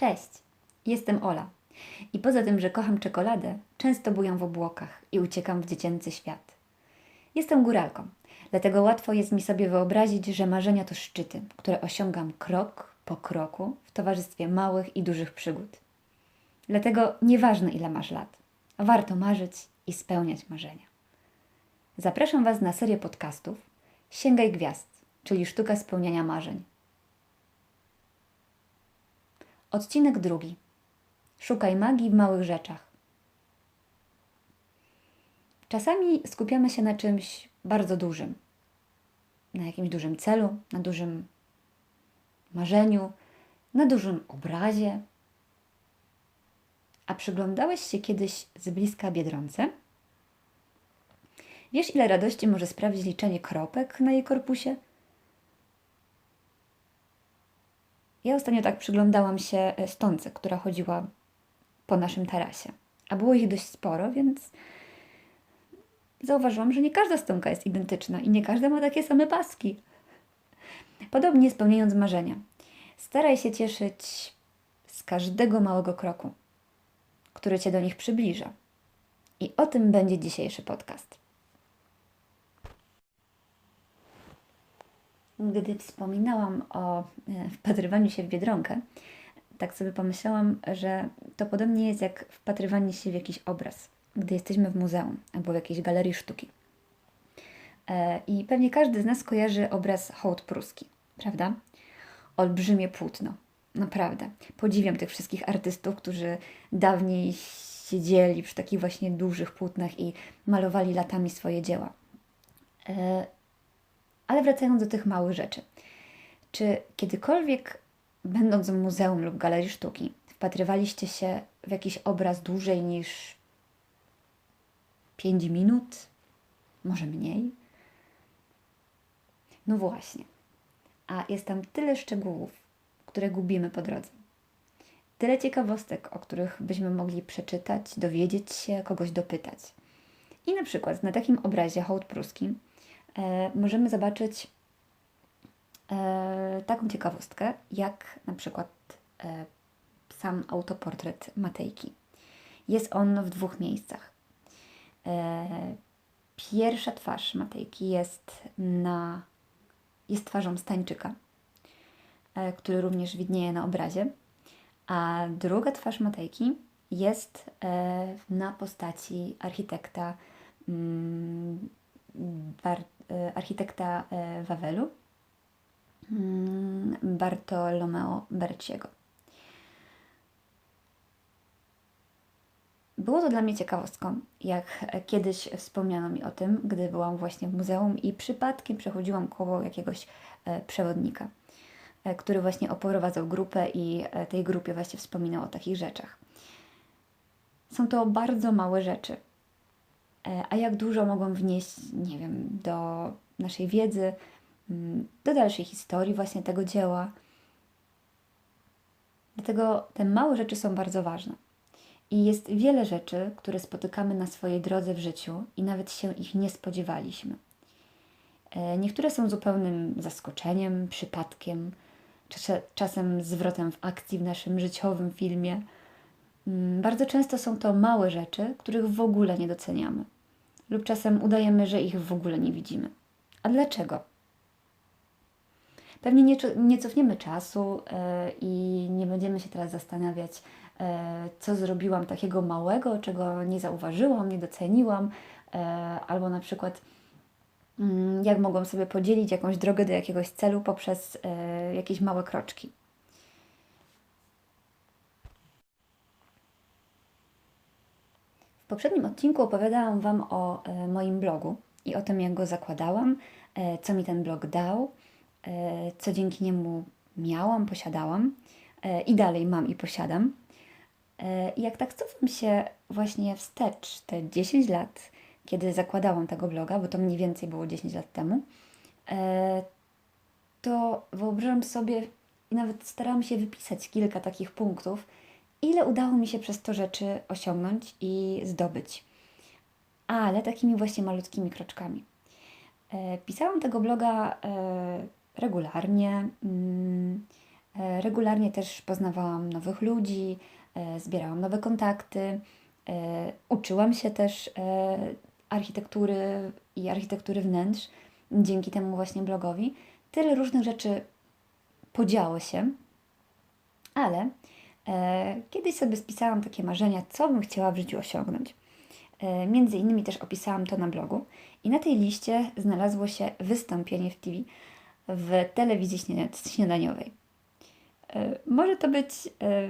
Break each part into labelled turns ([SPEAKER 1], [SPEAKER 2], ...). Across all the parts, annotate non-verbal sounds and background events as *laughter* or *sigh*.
[SPEAKER 1] Cześć, jestem Ola. I poza tym, że kocham czekoladę, często bujam w obłokach i uciekam w dziecięcy świat. Jestem góralką, dlatego łatwo jest mi sobie wyobrazić, że marzenia to szczyty, które osiągam krok po kroku w towarzystwie małych i dużych przygód. Dlatego nieważne ile masz lat, warto marzyć i spełniać marzenia. Zapraszam Was na serię podcastów Sięgaj Gwiazd, czyli sztuka spełniania marzeń. Odcinek drugi. Szukaj magii w małych rzeczach. Czasami skupiamy się na czymś bardzo dużym, na jakimś dużym celu, na dużym marzeniu, na dużym obrazie. A przyglądałeś się kiedyś z bliska biedronce? Wiesz, ile radości może sprawić liczenie kropek na jej korpusie? Ja ostatnio tak przyglądałam się e, stonce, która chodziła po naszym tarasie. A było ich dość sporo, więc zauważyłam, że nie każda stonka jest identyczna i nie każda ma takie same paski. Podobnie spełniając marzenia. Staraj się cieszyć z każdego małego kroku, który Cię do nich przybliża. I o tym będzie dzisiejszy podcast. Gdy wspominałam o e, wpatrywaniu się w biedronkę, tak sobie pomyślałam, że to podobnie jest jak wpatrywanie się w jakiś obraz, gdy jesteśmy w muzeum albo w jakiejś galerii sztuki. E, I pewnie każdy z nas kojarzy obraz hołd pruski, prawda? Olbrzymie płótno. Naprawdę. Podziwiam tych wszystkich artystów, którzy dawniej siedzieli przy takich właśnie dużych płótnach i malowali latami swoje dzieła. Ale wracając do tych małych rzeczy. Czy kiedykolwiek, będąc w muzeum lub galerii sztuki, wpatrywaliście się w jakiś obraz dłużej niż 5 minut? Może mniej? No właśnie. A jest tam tyle szczegółów, które gubimy po drodze. Tyle ciekawostek, o których byśmy mogli przeczytać, dowiedzieć się, kogoś dopytać. I na przykład na takim obrazie hołd pruski e, możemy zobaczyć e, taką ciekawostkę, jak na przykład e, sam autoportret Matejki. Jest on w dwóch miejscach. E, pierwsza twarz Matejki jest na jest twarzą Stańczyka, e, który również widnieje na obrazie, a druga twarz Matejki jest e, na postaci architekta mm, Bar, e, architekta Wawelu mm, Bartolomeo Berciego. Było to dla mnie ciekawostką, jak kiedyś wspomniano mi o tym, gdy byłam właśnie w muzeum i przypadkiem przechodziłam koło jakiegoś e, przewodnika, e, który właśnie oprowadzał grupę i e, tej grupie właśnie wspominał o takich rzeczach. Są to bardzo małe rzeczy, a jak dużo mogą wnieść, nie wiem, do naszej wiedzy, mm, do dalszej historii właśnie tego dzieła. Dlatego te małe rzeczy są bardzo ważne. I jest wiele rzeczy, które spotykamy na swojej drodze w życiu i nawet się ich nie spodziewaliśmy. E, niektóre są zupełnym zaskoczeniem, przypadkiem, czasem zwrotem w akcji w naszym życiowym filmie. Mm, bardzo często są to małe rzeczy, których w ogóle nie doceniamy, lub czasem udajemy, że ich w ogóle nie widzimy. A dlaczego? Pewnie nie, nie cofniemy czasu yy, i nie będziemy się teraz zastanawiać, E, co zrobiłam takiego małego, czego nie zauważyłam, nie doceniłam, e, albo na przykład mm, jak mogłam sobie podzielić jakąś drogę do jakiegoś celu poprzez jakieś małe kroczki. Poprzednim odcinku opowiadałam Wam o moim blogu i o tym, jak go zakładałam, co mi ten blog dał, co dzięki niemu miałam, posiadałam i dalej mam i posiadam. E, I jak tak cofam się właśnie wstecz te 10 lat, kiedy zakładałam tego bloga, bo to mniej więcej było 10 lat temu, e, to wyobrażam sobie i nawet starałam się wypisać kilka takich punktów, ile udało mi się przez to rzeczy osiągnąć i zdobyć. Ale takimi właśnie malutkimi kroczkami. E, pisałam tego bloga regularnie. Mm, E, Regularnie też poznawałam nowych ludzi, e, zbierałam nowe kontakty, e, uczyłam się też e, architektury i architektury wnętrz dzięki temu właśnie blogowi. Tyle różnych rzeczy podziało się, ale e, kiedyś sobie spisałam takie marzenia, co bym chciała w życiu osiągnąć. E, między innymi też opisałam to na blogu i na tej liście znalazło się wystąpienie w TV w telewizji śniada- śniadaniowej. E, Może to być, e,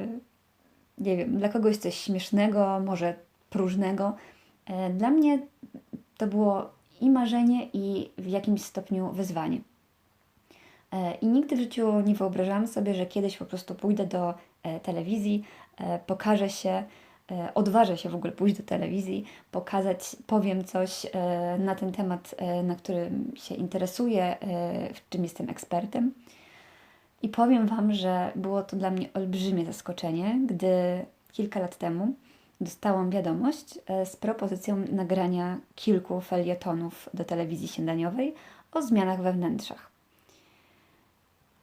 [SPEAKER 1] nie wiem, dla kogoś coś śmiesznego, może próżnego. E, Dla mnie to było i marzenie, i w jakimś stopniu wyzwanie. E, I nigdy w życiu nie wyobrażałam sobie, że kiedyś po prostu pójdę do e, telewizji, e, pokażę się, e, odważę się w ogóle pójść do telewizji, pokazać, powiem coś e, na ten temat, e, na którym się interesuję, e, w czym jestem ekspertem. I powiem Wam, że było to dla mnie olbrzymie zaskoczenie, gdy kilka lat temu dostałam wiadomość e, z propozycją nagrania kilku felietonów do telewizji śniadaniowej o zmianach we wnętrzach.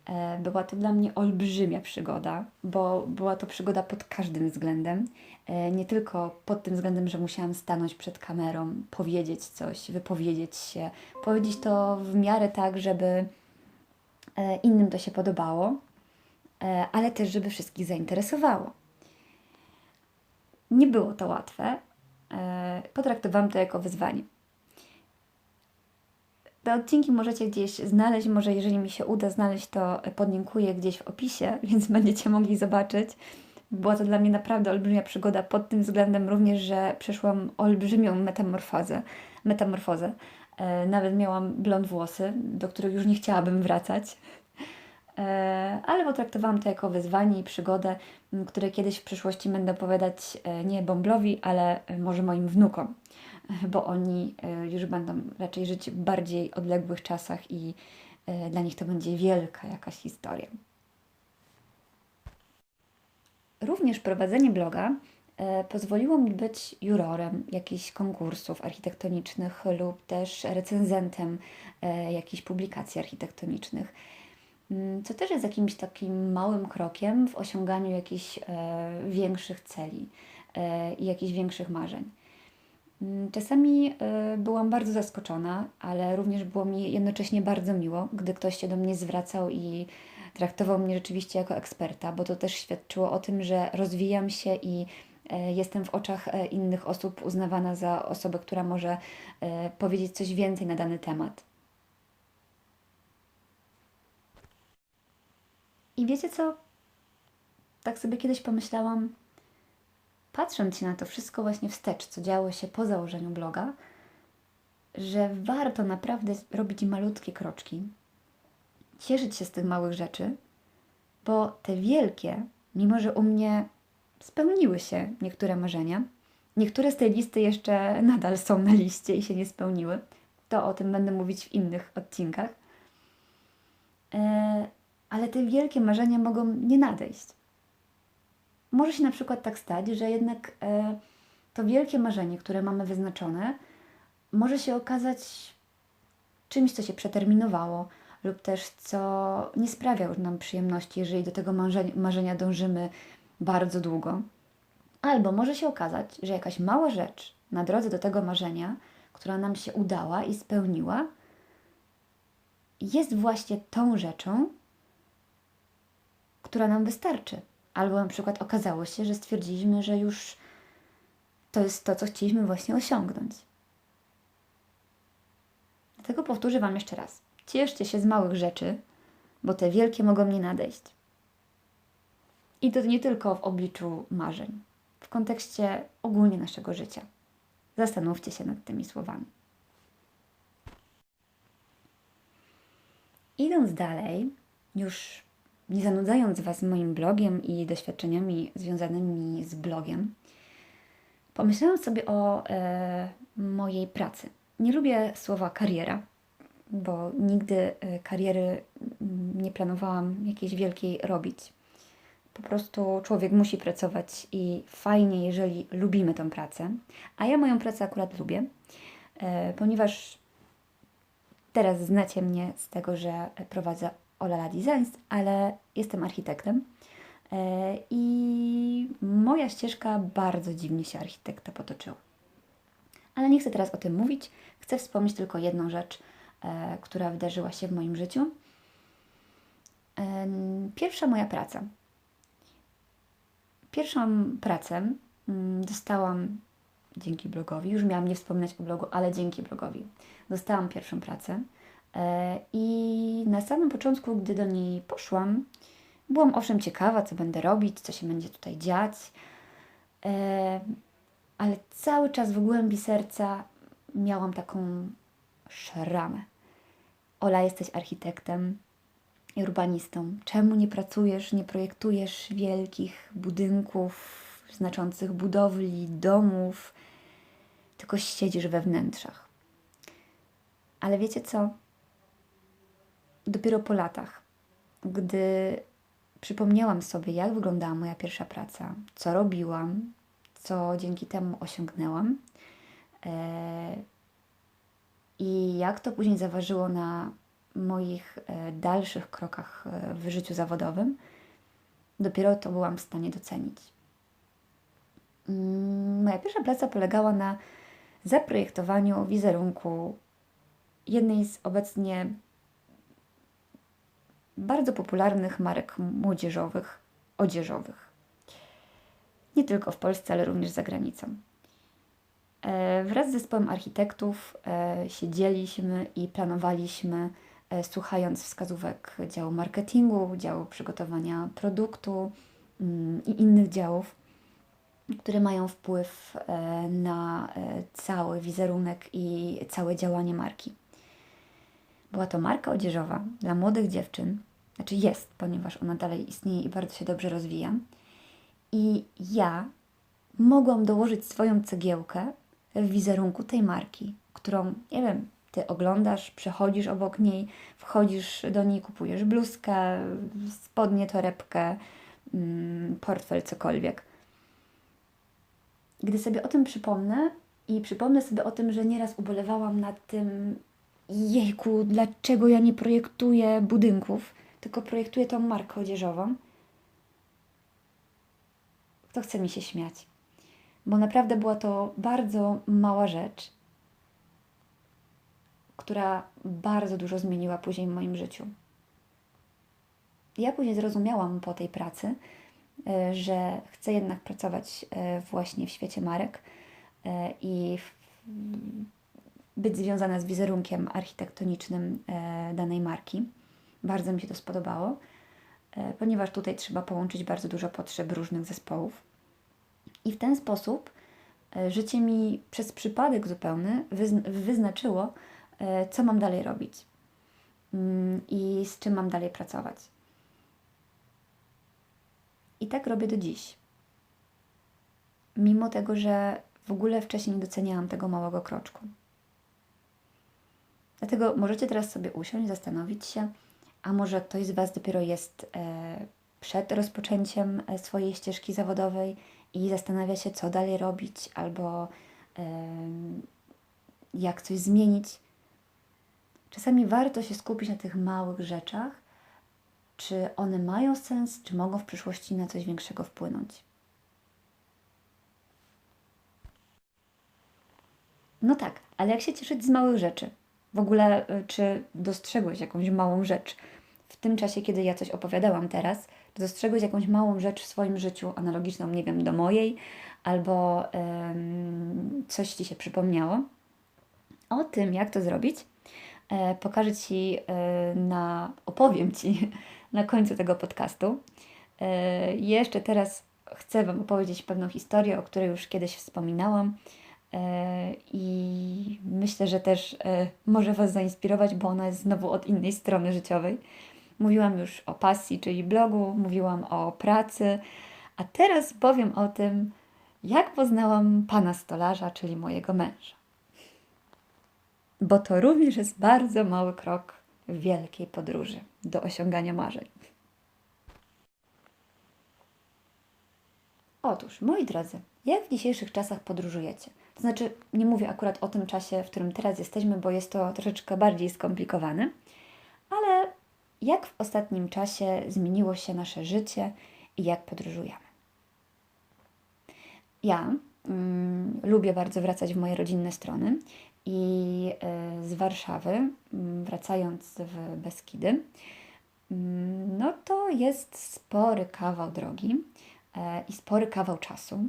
[SPEAKER 1] E, Była to dla mnie olbrzymia przygoda, bo była to przygoda pod każdym względem. E, Nie tylko pod tym względem, że musiałam stanąć przed kamerą, powiedzieć coś, wypowiedzieć się, powiedzieć to w miarę tak, żeby e, innym to się podobało, ale też, żeby wszystkich zainteresowało. Nie było to łatwe. Potraktowałam to jako wyzwanie. Te odcinki możecie gdzieś znaleźć, może jeżeli mi się uda znaleźć, to podlinkuję gdzieś w opisie, *laughs* więc będziecie mogli zobaczyć. Była to dla mnie naprawdę olbrzymia przygoda pod tym względem również, że przeszłam olbrzymią metamorfozę. metamorfozę. E, nawet miałam blond włosy, do których już nie chciałabym wracać. E, ale potraktowałam to jako wyzwanie i przygodę, które kiedyś w przyszłości będę opowiadać e, nie Bąblowi, ale e, może moim wnukom, e, bo oni e, już będą raczej żyć w bardziej odległych czasach i e, dla nich to będzie wielka jakaś historia. Również prowadzenie bloga e, pozwoliło mi być jurorem jakichś konkursów architektonicznych lub też recenzentem jakichś publikacji architektonicznych. Mm, Co też jest jakimś takim małym krokiem w osiąganiu jakichś większych celi i jakichś większych marzeń. Mm, Czasami e, byłam bardzo zaskoczona, ale również było mi jednocześnie bardzo miło, gdy ktoś się do mnie zwracał i traktował mnie rzeczywiście jako eksperta, bo to też świadczyło o tym, że rozwijam się i e, jestem w oczach e, innych osób uznawana za osobę, która może e, powiedzieć coś więcej na dany temat. I wiecie co? Tak sobie kiedyś pomyślałam, patrząc się na to wszystko właśnie wstecz, co działo się po założeniu bloga, że warto naprawdę robić malutkie kroczki, cieszyć się z tych małych rzeczy, bo te wielkie, mimo że u mnie spełniły się niektóre marzenia, niektóre z tej listy jeszcze nadal są na liście i się nie spełniły, to o tym będę mówić w innych odcinkach. E, ale te wielkie marzenia mogą nie nadejść. Może się na przykład tak stać, że jednak e, to wielkie marzenie, które mamy wyznaczone, może się okazać czymś, co się przeterminowało, lub też co nie sprawia już nam przyjemności, jeżeli do tego marzenia, marzenia dążymy bardzo długo. Albo może się okazać, że jakaś mała rzecz na drodze do tego marzenia, która nam się udała i spełniła, jest właśnie tą rzeczą, która nam wystarczy. Albo na przykład okazało się, że stwierdziliśmy, że już to jest to, co chcieliśmy właśnie osiągnąć. Dlatego powtórzę Wam jeszcze raz. Cieszcie się z małych rzeczy, bo te wielkie mogą nie nadejść. I to nie tylko w obliczu marzeń, w kontekście ogólnie naszego życia. Zastanówcie się nad tymi słowami. Idąc dalej, już nie zanudzając Was moim blogiem i doświadczeniami związanymi z blogiem, pomyślałam sobie o e, mojej pracy. Nie lubię słowa kariera, bo nigdy e, kariery mm, nie planowałam jakiejś wielkiej robić. Po prostu człowiek musi pracować i fajnie, jeżeli lubimy tę pracę. A ja moją pracę akurat lubię, e, ponieważ teraz znacie mnie z tego, że prowadzę Olala Designs, ale jestem architektem. E, I moja ścieżka bardzo dziwnie się architekta potoczyła. Ale nie chcę teraz o tym mówić. Chcę wspomnieć tylko jedną rzecz, e, która wydarzyła się w moim życiu. E, Pierwsza moja praca. Pierwszą pracę mm, dostałam dzięki blogowi. Już miałam nie wspominać o blogu, ale dzięki blogowi. Dostałam pierwszą pracę. E, I na samym początku, gdy do niej poszłam, byłam owszem ciekawa, co będę robić, co się będzie tutaj dziać, E, ale cały czas w głębi serca miałam taką szramę. Ola, jesteś architektem i urbanistą. Czemu nie pracujesz, nie projektujesz wielkich budynków, znaczących budowli, domów, tylko siedzisz we wnętrzach? Ale wiecie co? Dopiero po latach, gdy przypomniałam sobie, jak wyglądała moja pierwsza praca, co robiłam, co dzięki temu osiągnęłam e, i jak to później zaważyło na moich e, dalszych krokach e, w życiu zawodowym, dopiero to byłam w stanie docenić. Mm, Moja pierwsza praca polegała na zaprojektowaniu wizerunku jednej z obecnie bardzo popularnych marek młodzieżowych, odzieżowych. Nie tylko w Polsce, ale również za granicą. E, Wraz z zespołem architektów e, siedzieliśmy i planowaliśmy, e, słuchając wskazówek działu marketingu, działu przygotowania produktu mm, i innych działów, które mają wpływ na cały wizerunek i całe działanie marki. Była to marka odzieżowa dla młodych dziewczyn, znaczy jest, ponieważ ona dalej istnieje i bardzo się dobrze rozwija. I ja mogłam dołożyć swoją cegiełkę w wizerunku tej marki, którą, nie wiem, ty oglądasz, przechodzisz obok niej, wchodzisz do niej, kupujesz bluzkę, spodnie, torebkę, mm, portfel, cokolwiek. Gdy sobie o tym przypomnę i przypomnę sobie o tym, że nieraz ubolewałam nad tym, jejku, dlaczego ja nie projektuję budynków, tylko projektuję tą markę odzieżową, to chce mi się śmiać. Bo naprawdę była to bardzo mała rzecz, która bardzo dużo zmieniła później w moim życiu. Ja później zrozumiałam po tej pracy, e, że chcę jednak pracować e, właśnie w świecie marek e, i w- być związana z wizerunkiem architektonicznym e, danej marki. Bardzo mi się to spodobało, e, ponieważ tutaj trzeba połączyć bardzo dużo potrzeb różnych zespołów. I w ten sposób e, życie mi przez przypadek zupełny wyzn- wyznaczyło, co mam dalej robić mm, i z czym mam dalej pracować. I tak robię do dziś. Mimo tego, że w ogóle wcześniej nie doceniałam tego małego kroczku. Dlatego możecie teraz sobie usiąść, zastanowić się, a może ktoś z Was dopiero jest e, przed rozpoczęciem e, swojej ścieżki zawodowej i zastanawia się, co dalej robić, albo jak coś zmienić. Czasami warto się skupić na tych małych rzeczach, czy one mają sens, czy mogą w przyszłości na coś większego wpłynąć. No tak, ale jak się cieszyć z małych rzeczy? W ogóle, y, czy dostrzegłeś jakąś małą rzecz w tym czasie, kiedy ja coś opowiadałam teraz? Czy dostrzegłeś jakąś małą rzecz w swoim życiu, analogiczną, nie wiem, do mojej, albo em, coś Ci się przypomniało? O tym, jak to zrobić, e, pokażę Ci e, na, opowiem Ci *laughs* na końcu tego podcastu. E, jeszcze teraz chcę Wam opowiedzieć pewną historię, o której już kiedyś wspominałam i myślę, że też e, może Was zainspirować, bo ona jest znowu od innej strony życiowej. Mówiłam już o pasji, czyli blogu, mówiłam o pracy, a teraz powiem o tym, jak poznałam pana stolarza, czyli mojego męża bo to również jest bardzo mały krok w wielkiej podróży do osiągania marzeń. Otóż, moi drodzy, jak w dzisiejszych czasach podróżujecie? To znaczy, nie mówię akurat o tym czasie, w którym teraz jesteśmy, bo jest to troszeczkę bardziej skomplikowane, ale jak w ostatnim czasie zmieniło się nasze życie i jak podróżujemy. Ja mm, lubię bardzo wracać w moje rodzinne strony i y, z Warszawy, mm, wracając w Beskidy, mm, no to jest spory kawał drogi e, i spory kawał czasu.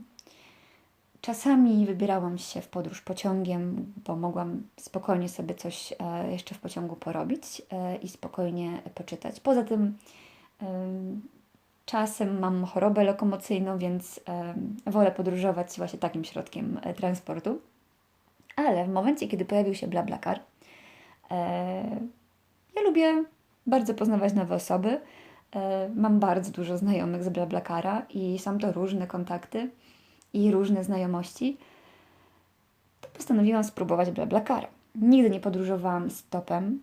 [SPEAKER 1] Czasami wybierałam się w podróż pociągiem, bo mogłam spokojnie sobie coś e, jeszcze w pociągu porobić e, i spokojnie poczytać. Poza tym czasem mam chorobę lokomocyjną, więc wolę podróżować właśnie takim środkiem e, transportu. Ale w momencie, kiedy pojawił się BlaBlaCar, ja lubię bardzo poznawać nowe osoby. Mam bardzo dużo znajomych z BlaBlaCara i są to różne kontakty i różne znajomości, to postanowiłam spróbować BlaBlaCara. Nigdy nie podróżowałam stopem.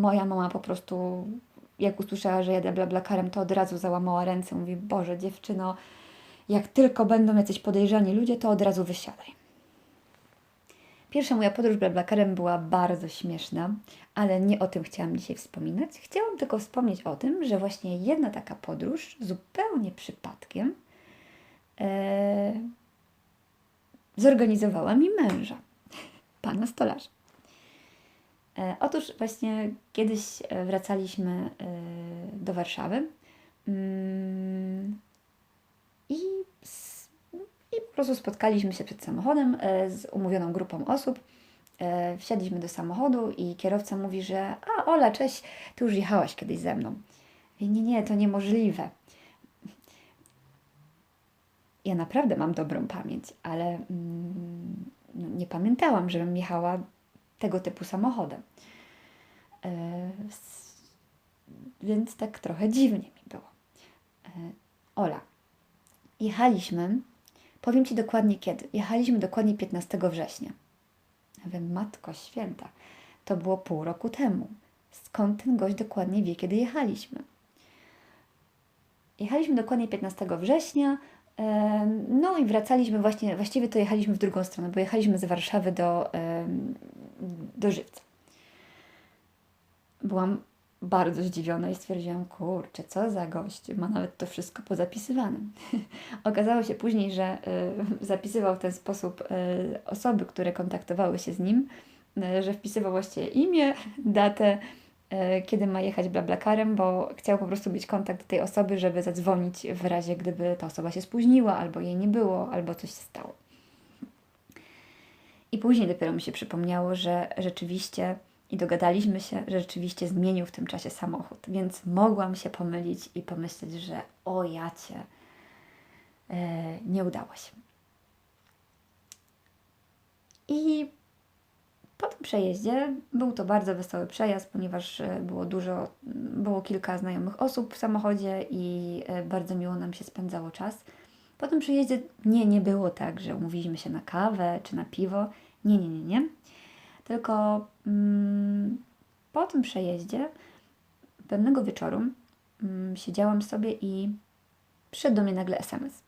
[SPEAKER 1] Moja mama po prostu, jak usłyszała, że jadę BlaBlaCarem, to od razu załamała ręce. Mówi, Boże, dziewczyno, jak tylko będą jacyś podejrzani ludzie, to od razu wysiadaj. Pierwsza moja podróż BlaBlaCarem była bardzo śmieszna, ale nie o tym chciałam dzisiaj wspominać. Chciałam tylko wspomnieć o tym, że właśnie jedna taka podróż zupełnie przypadkiem e, zorganizowała mi męża, pana stolarza. E, otóż właśnie kiedyś e, wracaliśmy e, do Warszawy mm, i, i po prostu spotkaliśmy się przed samochodem z umówioną grupą osób. Wsiadliśmy do samochodu i kierowca mówi, że a Ola, cześć, ty już jechałaś kiedyś ze mną. I nie, nie, to niemożliwe ja naprawdę mam dobrą pamięć, ale mm, no, nie pamiętałam, żebym jechała tego typu samochodem. E, więc tak trochę dziwnie mi było. E, Ola, jechaliśmy, powiem Ci dokładnie kiedy. Jechaliśmy dokładnie 15 września. Ja wiem, Matko Święta, to było pół roku temu. Skąd ten gość dokładnie wie, kiedy jechaliśmy? Jechaliśmy dokładnie 15 września, no i wracaliśmy właśnie, właściwie to jechaliśmy w drugą stronę, bo jechaliśmy z Warszawy do, do Żywca. Byłam bardzo zdziwiona i stwierdziłam, kurczę, co za gość, ma nawet to wszystko pozapisywane. *laughs* Okazało się później, że y, zapisywał w ten sposób y, osoby, które kontaktowały się z nim, y, że wpisywał właściwie imię, datę, E, kiedy ma jechać blablakarem, bo chciał po prostu mieć kontakt do tej osoby, żeby zadzwonić w razie, gdyby ta osoba się spóźniła, albo jej nie było, albo coś się stało. I później dopiero mi się przypomniało, że rzeczywiście i dogadaliśmy się, że rzeczywiście zmienił w tym czasie samochód, więc mogłam się pomylić i pomyśleć, że o jacie, yy, nie udało się. I po tym przejeździe był to bardzo wesoły przejazd, ponieważ e, było dużo, było kilka znajomych osób w samochodzie i e, bardzo miło nam się spędzało czas. Po tym przejeździe nie, nie było tak, że umówiliśmy się na kawę czy na piwo. Nie, nie, nie, nie. Tylko mm, po tym przejeździe pewnego wieczoru mm, siedziałam sobie i przyszedł do mnie nagle SMS.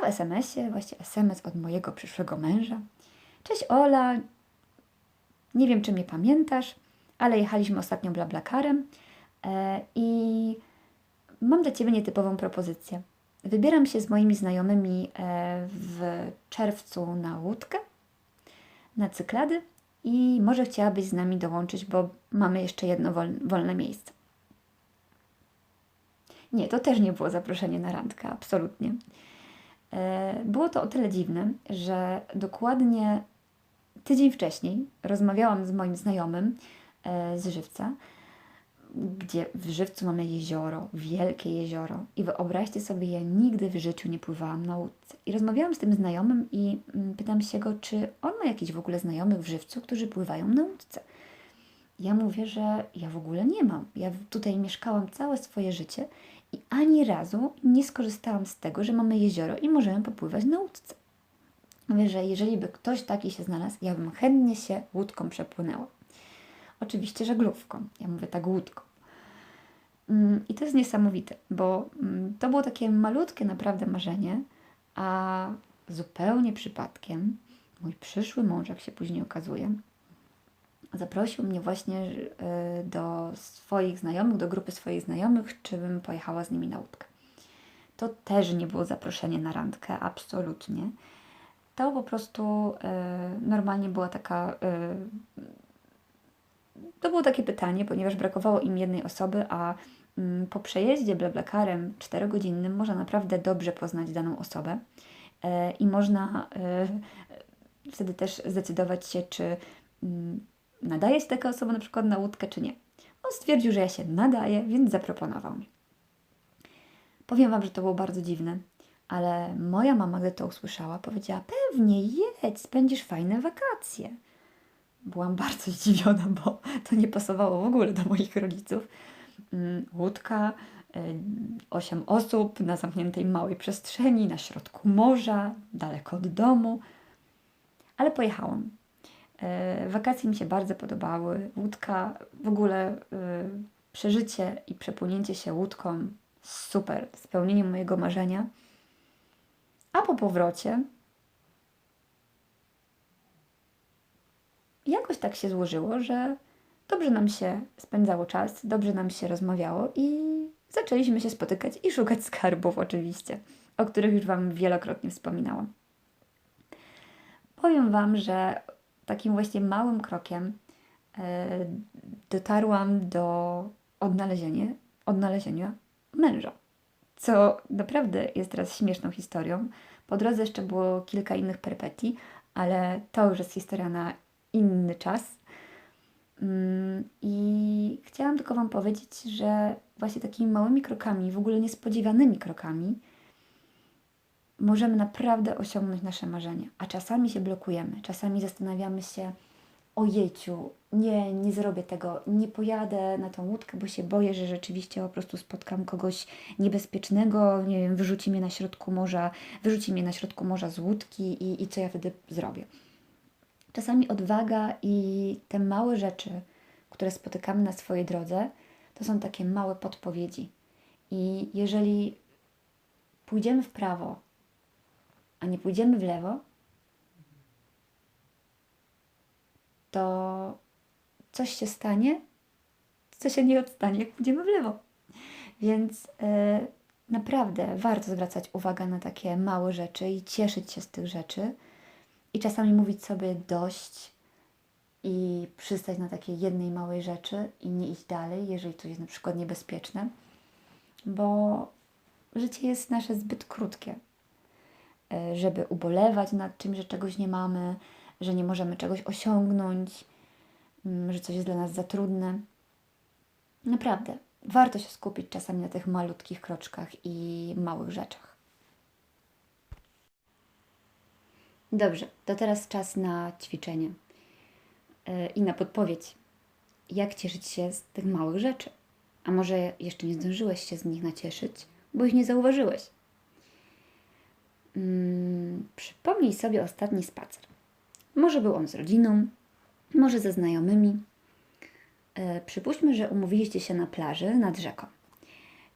[SPEAKER 1] W SMS-ie, właśnie SMS od mojego przyszłego męża. Cześć Ola, nie wiem czy mnie pamiętasz, ale jechaliśmy ostatnio blablakarem e, i mam dla Ciebie nietypową propozycję. Wybieram się z moimi znajomymi e, w czerwcu na łódkę, na cyklady i może chciałabyś z nami dołączyć, bo mamy jeszcze jedno wolne miejsce. Nie, to też nie było zaproszenie na randkę, absolutnie. E, było to o tyle dziwne, że dokładnie tydzień wcześniej rozmawiałam z moim znajomym e, z Żywca, gdzie w Żywcu mamy jezioro, wielkie jezioro. I wyobraźcie sobie, ja nigdy w życiu nie pływałam na łódce. I rozmawiałam z tym znajomym i mm, pytam się go, czy on ma jakiś w ogóle znajomych w Żywcu, którzy pływają na łódce. Ja mówię, że ja w ogóle nie mam. Ja tutaj mieszkałam całe swoje życie i ani razu nie skorzystałam z tego, że mamy jezioro i możemy popływać na łódce. Mówię, że jeżeli by ktoś taki się znalazł, ja bym chętnie się łódką przepłynęła. Oczywiście żaglówką. Ja mówię tak łódką. Mm, I to jest niesamowite, bo mm, to było takie malutkie naprawdę marzenie, a zupełnie przypadkiem mój przyszły mąż, jak się później okazuje, zaprosił mnie właśnie y, do swoich znajomych, do grupy swoich znajomych, czy bym pojechała z nimi na łódkę. To też nie było zaproszenie na randkę, absolutnie. To po prostu y, normalnie była taka. Y, to było takie pytanie, ponieważ brakowało im jednej osoby, a mm, po przejeździe blablakarem czterogodzinnym można naprawdę dobrze poznać daną osobę i można wtedy też zdecydować się, czy mm, nadaje się taka osoba na przykład na łódkę, czy nie. On stwierdził, że ja się nadaję, więc zaproponował mi. Powiem Wam, że to było bardzo dziwne, ale moja mama, gdy to usłyszała, powiedziała: Pewnie jedź, spędzisz fajne wakacje. Byłam *laughs* bardzo zdziwiona, bo to nie pasowało w ogóle do moich rodziców. Mm, Łódka, y, osiem osób na zamkniętej małej przestrzeni, na środku morza, daleko od domu. Ale pojechałam. Y, Wakacje mi się bardzo podobały. Łódka, w ogóle y, przeżycie i przepłynięcie się łódką super, spełnienie mojego marzenia. A po powrocie jakoś tak się złożyło, że dobrze nam się spędzało czas, dobrze nam się rozmawiało i zaczęliśmy się spotykać i szukać skarbów oczywiście, o których już Wam wielokrotnie wspominałam. Powiem Wam, że takim właśnie małym krokiem e, dotarłam do odnalezienia, odnalezienia męża. Co naprawdę jest teraz śmieszną historią. Po drodze jeszcze było kilka innych perpetii, ale to już jest historia na inny czas. Mm, I chciałam tylko Wam powiedzieć, że właśnie takimi małymi krokami, w ogóle niespodziewanymi krokami, możemy naprawdę osiągnąć nasze marzenia. A czasami się blokujemy, czasami zastanawiamy się, ojejciu, nie, nie zrobię tego, nie pojadę na tą łódkę, bo się boję, że rzeczywiście po prostu spotkam kogoś niebezpiecznego, nie wiem, wyrzuci mnie na środku morza, wyrzuci mnie na środku morza z łódki i, i co ja wtedy zrobię. Czasami odwaga i te małe rzeczy, które spotykamy na swojej drodze, to są takie małe podpowiedzi. I jeżeli pójdziemy w prawo, a nie pójdziemy w lewo, to coś się stanie, co się nie odstanie, jak pójdziemy w lewo. Więc yy, naprawdę warto zwracać uwagę na takie małe rzeczy i cieszyć się z tych rzeczy. I czasami mówić sobie dość i przystać na takiej jednej małej rzeczy i nie iść dalej, jeżeli to jest na przykład niebezpieczne, bo życie jest nasze zbyt krótkie, e, żeby ubolewać nad czymś, że czegoś nie mamy, że nie możemy czegoś osiągnąć, mm, że coś jest dla nas za trudne. Naprawdę, warto się skupić czasami na tych malutkich kroczkach i małych rzeczach. Dobrze, to teraz czas na ćwiczenie yy, i na podpowiedź. Jak cieszyć się z tych małych rzeczy? A może jeszcze nie zdążyłeś się z nich nacieszyć, bo ich nie zauważyłeś? Hmm, przypomnij sobie ostatni spacer. Może był on z rodziną, może ze znajomymi. E, przypuśćmy, że umówiliście się na plaży nad rzeką.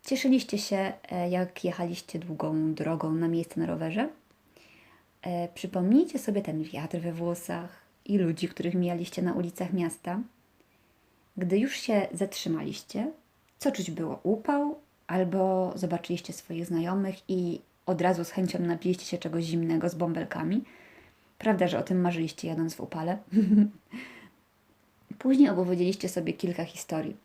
[SPEAKER 1] Cieszyliście się, e, jak jechaliście długą drogą na miejsce na rowerze. E, przypomnijcie sobie ten wiatr we włosach i ludzi, których mijaliście na ulicach miasta. Gdy już się zatrzymaliście, co czuć było? Upał? Albo zobaczyliście swoich znajomych i od razu z chęcią napiliście się czegoś zimnego z bąbelkami – Prawda, że o tym marzyliście jadąc w upale? *laughs* Później opowiedzieliście sobie kilka historii.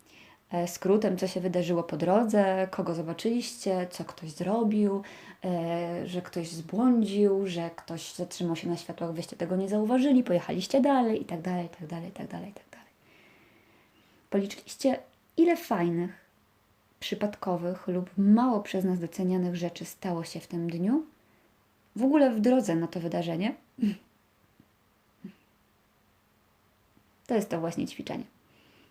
[SPEAKER 1] E, skrótem, co się wydarzyło po drodze, kogo zobaczyliście, co ktoś zrobił, e, że ktoś zbłądził, że ktoś zatrzymał się na światłach, wyście tego nie zauważyli, pojechaliście dalej i tak dalej, i tak dalej, i tak dalej, i tak dalej. Policzyliście, ile fajnych, przypadkowych lub mało przez nas docenianych rzeczy stało się w tym dniu, w ogóle w drodze na to wydarzenie. To jest to właśnie ćwiczenie.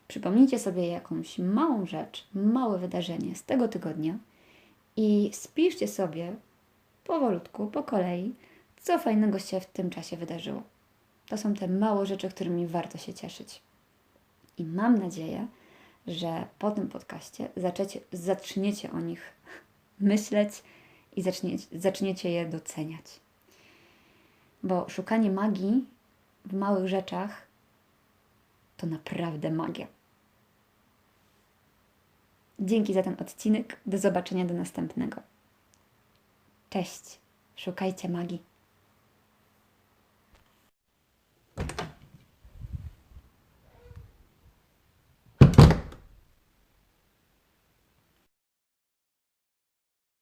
[SPEAKER 1] Przypomnijcie sobie jakąś małą rzecz, małe wydarzenie z tego tygodnia i spiszcie sobie powolutku, po kolei, co fajnego się w tym czasie wydarzyło. To są te małe rzeczy, którymi warto się cieszyć. I mam nadzieję, że po tym podcaście zaczniecie, zaczniecie o nich myśleć i zaczniecie, zaczniecie je doceniać. Bo szukanie magii w małych rzeczach to naprawdę magia. Dzięki za ten odcinek. Do zobaczenia do następnego. Cześć. Szukajcie magii.